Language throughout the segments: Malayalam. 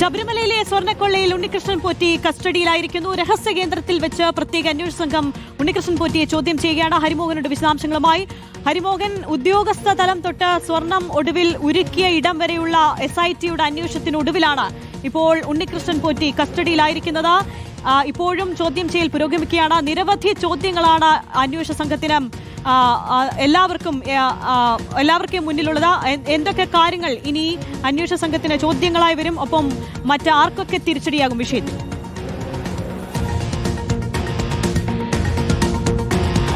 ശബരിമലയിലെ സ്വർണക്കൊള്ളയിൽ ഉണ്ണികൃഷ്ണൻ പോറ്റി കസ്റ്റഡിയിലായിരിക്കുന്നു. രഹസ്യ കേന്ദ്രത്തിൽ വെച്ച് പ്രത്യേക അന്വേഷണ സംഘം ഉണ്ണികൃഷ്ണൻ പോറ്റിയെ ചോദ്യം ചെയ്യുകയാണ്. ഹരിമോഹനോട് വിശദാംശങ്ങളുമായി. ഹരിമോഹൻ ഉദ്യോഗസ്ഥ തലം തൊട്ട് സ്വർണം ഒടുവിൽ ഉരുക്കിയ ഇടം വരെയുള്ള എസ് ഐ ടിയുടെ അന്വേഷണത്തിനൊടുവിലാണ് ഇപ്പോൾ ഉണ്ണികൃഷ്ണൻ പോറ്റി കസ്റ്റഡിയിലായിരിക്കുന്നത്. ഇപ്പോഴും ചോദ്യം ചെയ്യൽ പുരോഗമിക്കുകയാണ്. നിരവധി ചോദ്യങ്ങളാണ് അന്വേഷണ സംഘത്തിന് എല്ലാവർക്കും എല്ലാവർക്കും മുന്നിലുള്ളത്. എന്തൊക്കെ കാര്യങ്ങൾ ഇനി അന്വേഷണ സംഘത്തിന് ചോദ്യങ്ങളായി വരും? ഒപ്പം മറ്റാർക്കൊക്കെ തിരിച്ചടിയാകും വിഷയത്തിൽ?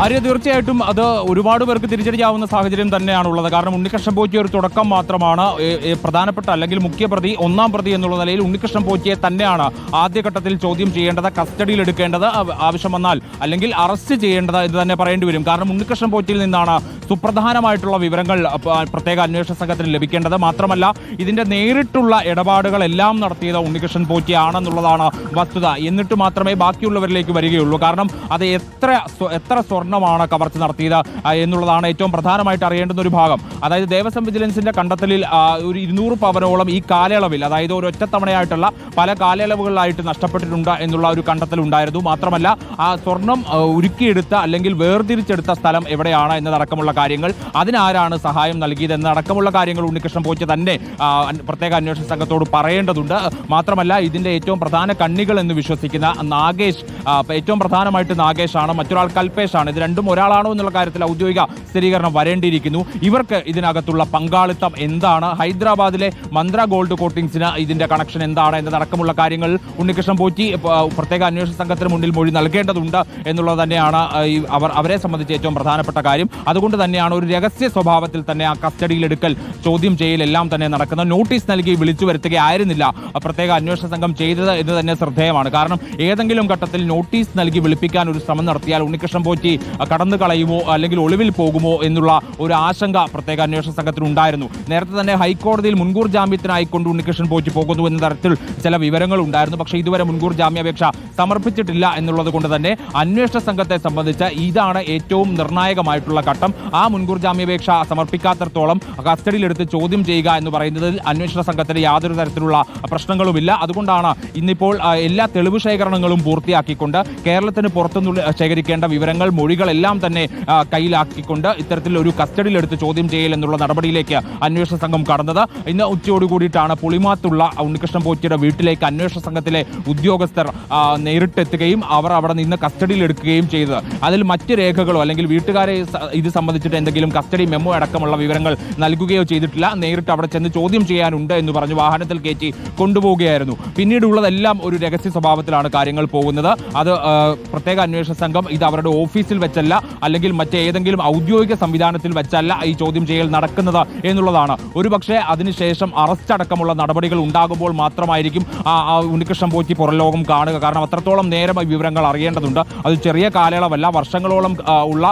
ആര്യ തീർച്ചയായിട്ടും അത് ഒരുപാട് പേർക്ക് തിരിച്ചടിയാവുന്ന സാഹചര്യം തന്നെയാണ് ഉള്ളത് കാരണം ഉണ്ണികൃഷ്ണൻ പോറ്റി ഒരു തുടക്കം മാത്രമാണ് പ്രധാനപ്പെട്ട അല്ലെങ്കിൽ മുഖ്യപ്രതി ഒന്നാം പ്രതി എന്നുള്ള നിലയിൽ ഉണ്ണികൃഷ്ണൻ പോറ്റിയെ തന്നെയാണ് ആദ്യഘട്ടത്തിൽ ചോദ്യം ചെയ്യേണ്ടത് കസ്റ്റഡിയിൽ എടുക്കേണ്ടത് ആവ- ആവശ്യം വന്നാൽ അല്ലെങ്കിൽ അറസ്റ്റ് ചെയ്യേണ്ടത് എന്ന് തന്നെ പറയേണ്ടി വരും. കാരണം ഉണ്ണികൃഷ്ണൻ പോറ്റിയിൽ നിന്നാണ് സുപ്രധാനമായിട്ടുള്ള വിവരങ്ങൾ പ്രത്യേക അന്വേഷണ സംഘത്തിന് ലഭിക്കേണ്ടത്. മാത്രമല്ല ഇതിന്റെ നേരിട്ടുള്ള ഇടപാടുകളെല്ലാം നടത്തിയത് ഉണ്ണികൃഷ്ണൻ പോറ്റിയാണെന്നുള്ളതാണ് വസ്തുത. എന്നിട്ട് മാത്രമേ ബാക്കിയുള്ളവരിലേക്ക് വരികയുള്ളൂ. കാരണം അത് എത്ര എത്ര സ്വർണമാണ് കവർച്ച നടത്തിയത് എന്നുള്ളതാണ് ഏറ്റവും പ്രധാനമായിട്ട് അറിയേണ്ടുന്ന ഒരു ഭാഗം. അതായത് ദേവസ്വം വിജിലൻസിന്റെ കണ്ടെത്തലിൽ ഒരു ഇരുന്നൂറ് പവനോളം ഈ കാലയളവിൽ അതായത് ഒരു ഒറ്റത്തവണയായിട്ടുള്ള പല കാലയളവുകളിലായിട്ട് നഷ്ടപ്പെട്ടിട്ടുണ്ട് എന്നുള്ള ഒരു കണ്ടെത്തൽ ഉണ്ടായിരുന്നു. മാത്രമല്ല ആ സ്വർണം ഉരുക്കിയെടുത്ത അല്ലെങ്കിൽ വേർതിരിച്ചെടുത്ത സ്ഥലം എവിടെയാണ് എന്നതടക്കമുള്ള കാര്യങ്ങൾ അതിനാരാണ് സഹായം നൽകിയത് എന്നതടക്കമുള്ള കാര്യങ്ങൾ ഉണ്ണികൃഷ്ണൻ പോച്ച് തന്നെ പ്രത്യേക അന്വേഷണ സംഘത്തോട് പറയേണ്ടതുണ്ട്. മാത്രമല്ല ഇതിന്റെ ഏറ്റവും പ്രധാന കണ്ണികൾ എന്ന് വിശ്വസിക്കുന്ന നാഗേഷ് ഏറ്റവും പ്രധാനമായിട്ട് നാഗേഷ് ആണ് മറ്റൊരാൾ കൽപേഷാണ്. ഇത് രണ്ടും ഒരാളാണോ എന്നുള്ള കാര്യത്തിൽ ഔദ്യോഗിക സ്ഥിരീകരണം വരേണ്ടിയിരിക്കുന്നു. ഇവർക്ക് ഇതിനകത്തുള്ള പങ്കാളിത്തം എന്താണ്? ഹൈദരാബാദിലെ മന്ത്ര ഗോൾഡ് കോട്ടിങ്സിന് ഇതിന്റെ കണക്ഷൻ എന്താണ്? എന്നതടക്കമുള്ള കാര്യങ്ങൾ ഉണ്ണികൃഷ്ണൻ പോറ്റി പ്രത്യേക അന്വേഷണ സംഘത്തിന് മുന്നിൽ മൊഴി നൽകേണ്ടതുണ്ട് എന്നുള്ളത് തന്നെയാണ് അവർ അവരെ സംബന്ധിച്ച് ഏറ്റവും പ്രധാനപ്പെട്ട കാര്യം. അതുകൊണ്ട് തന്നെയാണ് ഒരു രഹസ്യ സ്വഭാവത്തിൽ തന്നെ ആ കസ്റ്റഡിയിലെടുക്കൽ ചോദ്യം ചെയ്യലെല്ലാം തന്നെ നടക്കുന്നത്. നോട്ടീസ് നൽകി വിളിച്ചു വരുത്തുകയായിരുന്നില്ല. പ്രത്യേക അന്വേഷണ സംഘം ചെയ്തത് എന്ന് തന്നെ ശ്രദ്ധേയമാണ്. കാരണം ഏതെങ്കിലും ഘട്ടത്തിൽ നോട്ടീസ് നൽകി വിളിപ്പിക്കാൻ ഒരു ശ്രമം നടത്തിയാൽ ഉണ്ണികൃഷ്ണൻ പോറ്റി കടന്നു കളയുമോ അല്ലെങ്കിൽ ഒളിവിൽ പോകുമോ എന്നുള്ള ഒരു ആശങ്ക പ്രത്യേക അന്വേഷണ സംഘത്തിന് ഉണ്ടായിരുന്നു. നേരത്തെ തന്നെ ഹൈക്കോടതിയിൽ മുൻകൂർ ജാമ്യത്തിനായിക്കൊണ്ട് ഉണ്ണികൃഷ്ണൻ പോറ്റി പോകുന്നു എന്ന തരത്തിൽ ചില വിവരങ്ങൾ ഉണ്ടായിരുന്നു. പക്ഷേ ഇതുവരെ മുൻകൂർ ജാമ്യാപേക്ഷ സമർപ്പിച്ചിട്ടില്ല എന്നുള്ളത് കൊണ്ട് തന്നെ അന്വേഷണ സംഘത്തെ സംബന്ധിച്ച് ഇതാണ് ഏറ്റവും നിർണായകമായിട്ടുള്ള ഘട്ടം. ആ മുൻകൂർ ജാമ്യാപേക്ഷ സമർപ്പിക്കാത്തടത്തോളം കസ്റ്റഡിയിലെടുത്ത് ചോദ്യം ചെയ്യുക എന്ന് പറയുന്നതിൽ അന്വേഷണ സംഘത്തിന് യാതൊരു തരത്തിലുള്ള പ്രശ്നങ്ങളുമില്ല. അതുകൊണ്ടാണ് ഇന്നിപ്പോൾ എല്ലാ തെളിവ് ശേഖരണങ്ങളും പൂർത്തിയാക്കിക്കൊണ്ട് കേരളത്തിന് പുറത്തുനിന്ന് ശേഖരിക്കേണ്ട വിവരങ്ങൾ മൊഴികളെല്ലാം തന്നെ കയ്യിലാക്കിക്കൊണ്ട് ഇത്തരത്തിൽ ഒരു കസ്റ്റഡിയിലെടുത്ത് ചോദ്യം ചെയ്യൽ എന്നുള്ള നടപടിയിലേക്ക് അന്വേഷണ സംഘം കടന്നത്. ഇന്ന് ഉച്ചയോട് കൂടിയിട്ടാണ് പുളിമാത്തുള്ള ഉണ്ണികൃഷ്ണൻ പോറ്റിയുടെ വീട്ടിലേക്ക് അന്വേഷണ സംഘത്തിലെ ഉദ്യോഗസ്ഥർ നേരിട്ടെത്തുകയും അവർ അവിടെ നിന്ന് കസ്റ്റഡിയിലെടുക്കുകയും ചെയ്തത്. അതിൽ മറ്റ് രേഖകളോ അല്ലെങ്കിൽ വീട്ടുകാരെ ഇത് സംബന്ധിച്ചിട്ട് എന്തെങ്കിലും കസ്റ്റഡി മെമ്മോ അടക്കമുള്ള വിവരങ്ങൾ നൽകുകയോ ചെയ്തിട്ടില്ല. നേരിട്ട് അവിടെ ചെന്ന് ചോദ്യം ചെയ്യാനുണ്ട് എന്ന് പറഞ്ഞ് വാഹനത്തിൽ കയറ്റി കൊണ്ടുപോവുകയായിരുന്നു. പിന്നീടുള്ളതെല്ലാം ഒരു രഹസ്യ സ്വഭാവത്തിലാണ് കാര്യങ്ങൾ പോകുന്നത്. അത് പ്രത്യേക അന്വേഷണ സംഘം ഇത് അവരുടെ ഓഫീസിൽ വെച്ചല്ല അല്ലെങ്കിൽ മറ്റേതെങ്കിലും ഔദ്യോഗിക സംവിധാനത്തിൽ വെച്ചല്ല ഈ ചോദ്യം ചെയ്യൽ നടക്കുന്നത് എന്നുള്ളതാണ്. ഒരുപക്ഷെ അതിനുശേഷം അറസ്റ്റ് അടക്കമുള്ള നടപടികൾ ഉണ്ടാകുമ്പോൾ മാത്രമായിരിക്കും ഉണ്ണികൃഷ്ണൻ പോറ്റി പുറലോകം കാണുക. കാരണം അത്രത്തോളം നേരം വിവരങ്ങൾ അറിയേണ്ടതുണ്ട്. അത് ചെറിയ കാലയളവല്ല വർഷങ്ങളോളം ഉള്ള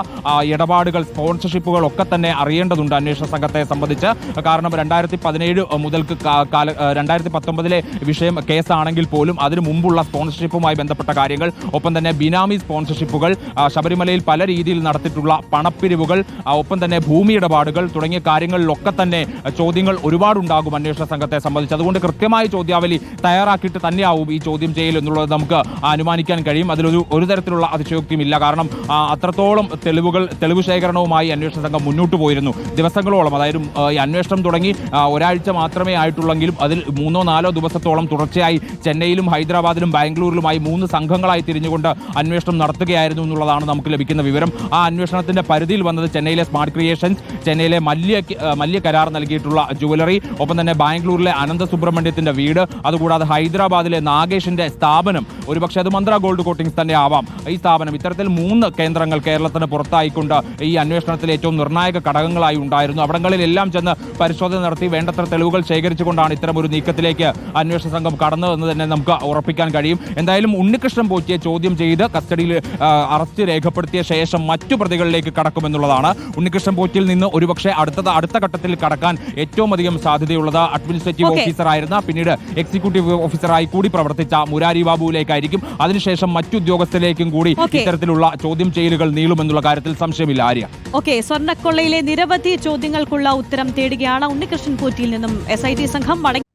ഇടപാടുകൾ സ്പോൺസർഷിപ്പുകൾ ഒക്കെ തന്നെ അറിയേണ്ടതുണ്ട് അന്വേഷണ സംഘത്തെ സംബന്ധിച്ച്. കാരണം രണ്ടായിരത്തി പതിനേഴ് മുതൽക്ക് കാല രണ്ടായിരത്തി പത്തൊമ്പതിലെ വിഷയം കേസാണെങ്കിൽ പോലും അതിനു മുമ്പുള്ള സ്പോൺസർഷിപ്പുമായി ബന്ധപ്പെട്ട കാര്യങ്ങൾ ഒപ്പം തന്നെ ബിനാമി സ്പോൺസർഷിപ്പുകൾ ശബരിമലയിൽ പല രീതിയിൽ നടത്തിയിട്ടുള്ള പണപ്പിരിവുകൾ ഒപ്പം തന്നെ ഭൂമി ഇടപാടുകൾ തുടങ്ങിയ കാര്യങ്ങളിലൊക്കെ തന്നെ ചോദ്യങ്ങൾ ഒരുപാടുണ്ടാകും അന്വേഷണ സംഘത്തെ സംബന്ധിച്ച്. അതുകൊണ്ട് കൃത്യമായ ചോദ്യാവലി തയ്യാറാക്കിയിട്ട് തന്നെയാവും ഈ ചോദ്യം ചെയ്യൽ എന്നുള്ളത് നമുക്ക് അനുമാനിക്കാൻ കഴിയും. അതിലൊരു ഒരു തരത്തിലുള്ള അതിശയോക്തിയുമില്ല. കാരണം അത്രത്തോളം തെളിവുകൾ തെളിവ് ശേഖരണവുമായി അന്വേഷണ സംഘം മുന്നോട്ട് പോയിരുന്നു. ദിവസങ്ങളോളം അതായത് ഈ അന്വേഷണം തുടങ്ങി ഒരാഴ്ച മാത്രമേ ആയിട്ടുള്ളെങ്കിലും അതിൽ മൂന്നോ നാലോ ദിവസത്തോളം തുടർച്ചയായി ചെന്നൈയിലും ഹൈദരാബാദിലും ബാംഗ്ലൂരിലുമായി മൂന്ന് സംഘങ്ങളായി തിരിഞ്ഞുകൊണ്ട് അന്വേഷണം നടത്തുകയായിരുന്നു എന്നുള്ളതാണ് നമുക്ക് ലഭിക്കുന്ന വിവരം ആ അന്വേഷണത്തിന്റെ പരിധിയിൽ വന്നത് ചെന്നൈയിലെ സ്മാർട്ട് ക്രിയേഷൻസ് ചെന്നൈയിലെ മല്യ മല്യ കരാർ നൽകിയിട്ടുള്ള ജുവലറി ഒപ്പം തന്നെ ബാംഗ്ലൂരിലെ അനന്ത സുബ്രഹ്മണ്യത്തിന്റെ വീട് അതുകൂടാതെ ഹൈദരാബാദിലെ നാഗേഷിന്റെ സ്ഥാപനം. ഒരുപക്ഷെ അത് മന്ത്ര ഗോൾഡ് കോട്ടിങ്സ് തന്നെ ആവാം. ഈ സ്ഥാപനം ഇത്തരത്തിൽ മൂന്ന് കേന്ദ്രങ്ങൾ കേരളത്തിന് പുറത്തായിക്കൊണ്ട് ഈ അന്വേഷണത്തിൽ ഏറ്റവും നിർണായക ഘടകങ്ങളായി ഉണ്ടായിരുന്നു. അവിടങ്ങളിലെല്ലാം ചെന്ന് പരിശോധന നടത്തി വേണ്ടത്ര തെളിവുകൾ ശേഖരിച്ചുകൊണ്ടാണ് ഇത്തരം ഒരു നീക്കത്തിലേക്ക് അന്വേഷണ സംഘം കടന്നതെന്ന് തന്നെ നമുക്ക് ഉറപ്പിക്കാൻ കഴിയും. എന്തായാലും ഉണ്ണികൃഷ്ണൻ പോറ്റിയെ ചോദ്യം ചെയ്ത് കസ്റ്റഡിയിൽ അറസ്റ്റ് അറസ്റ്റ് രേഖപ്പെടുത്തിയ ശേഷം മറ്റു പ്രതികളിലേക്ക് കടക്കുമെന്നുള്ളതാണ്. ഉണ്ണികൃഷ്ണൻ പോറ്റിൽ നിന്ന് ഒരുപക്ഷെ അടുത്ത അടുത്ത ഘട്ടത്തിൽ കടക്കാൻ ഏറ്റവും അധികം സാധ്യതയുള്ളത് അഡ്മിനിസ്ട്രേറ്റീവ് ഓഫീസർ ഓഫീസറായിരുന്ന പിന്നീട് എക്സിക്യൂട്ടീവ് ഓഫീസറായി കൂടി പ്രവർത്തിച്ച മുരാരി ബാബുവിലേക്കായിരിക്കും. അതിനുശേഷം മറ്റു ഉദ്യോഗസ്ഥരിലേക്കും കൂടി. ഇത്തരത്തിലുള്ള ചോദ്യം ചെയ്യലുകൾ നീളുമെന്നുള്ള കാര്യത്തിൽ സംശയമില്ല ആര്യ. ഓക്കെ സ്വർണക്കൊള്ളയിലെ നിരവധി ചോദ്യങ്ങൾക്കുള്ള ഉത്തരം തേടുകയാണ് ഉണ്ണികൃഷ്ണൻ പോറ്റിയിൽ നിന്നും എസ് സംഘം മടങ്ങി